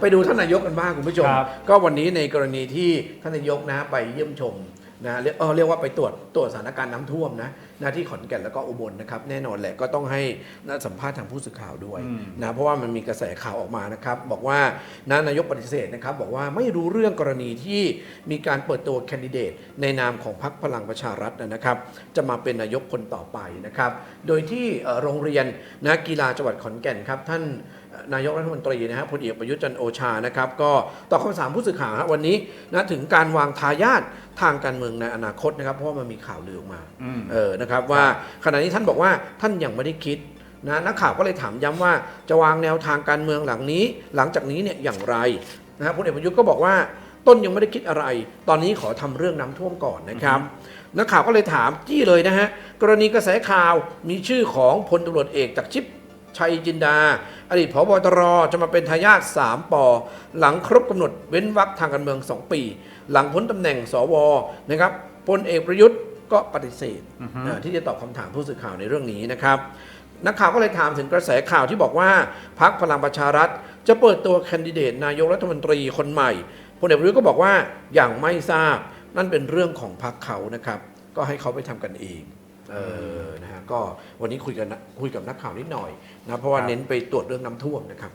ไปดูท่านนายกกันบ้างคุณผู้ชม ครับก็วันนี้ในกรณีที่ท่านนายกนะไปเยี่ยมชมนะเรียกเออเรียกว่าไปตรวจตรวจสถานการณ์น้ำท่วมนะนะที่ขอนแก่นแล้วก็อุบลนะครับ แน่นอนแหละก็ต้องให้นะสัมภาษณ์ทางผู้สื่อข่าวด้วยอืม นะเพราะว่ามันมีกระแสข่าวออกมานะครับ บอกว่านะนายกปฏิเสธนะครับ บอกว่าไม่รู้เรื่องกรณีที่มีการเปิดตัวแคนดิเดต ในนามของพรรคพลังประชารัฐนะครับ จะมาเป็นนายกคนต่อไปนะครับ โดยที่เอ่อโรงเรียนนะกีฬาจังหวัดขอนแก่นครับท่านเอ่อ นายกรัฐมนตรีนะฮะพลเอกประยุทธ์จันทร์โอชานะครับ ก็ตอบคำถามผู้สื่อข่าวฮะวันนี้นะถึงการวางทายาททางการเมืองในอนาคตนะครับ เพราะว่ามันมีข่าวลือออกมาอืม เออนะครับว่าขณะนี้ท่านบอกว่าท่านยังไม่ได้คิดนะนักข่าวก็เลยถามย้ำว่าจะวางแนวทางการเมืองหลังนี้ หลังจากนี้เนี่ยอย่างไรนะครับพลเอกประยุทธ์ก็บอกว่าต้นยังไม่ได้คิดอะไร ตอนนี้ขอทำเรื่องน้ำท่วมก่อนนะครับ นักข่าวก็เลยถามจี้เลยนะฮะ กรณีกระแสข่าวมีชื่อของพลตำรวจเอกจากชิป ชัยจินดา อดีตผบตรจะมาเป็นทายาท3ปอหลังครบกำหนดเว้นวรรคทางการเมือง 2 ปี หลังพ้นตำแหน่งสวนะครับพลเอกประยุทธ์ก็ปฏิเสธอือฮึอ่าที่จะตอบคำถามผู้สื่อข่าวในเรื่องนี้นะครับนักข่าวก็เลยถามถึงกระแสข่าวที่บอกว่าพักพลังประชารัฐ จะเปิดตัวแคนดิเดตนายกรัฐมนตรีคนใหม่พลเอกประยุทธ์ก็บอกว่าอย่างไม่ทราบนั่นเป็นเรื่องของพักเขานะครับ ก็ให้เขาไปทำกันเอง เออนะฮะก็วันนี้คุยกันนะคุยกับนักข่าวนิดหน่อยนะเพราะว่าครับเน้นไปตรวจเรื่องน้ำท่วมนะครับ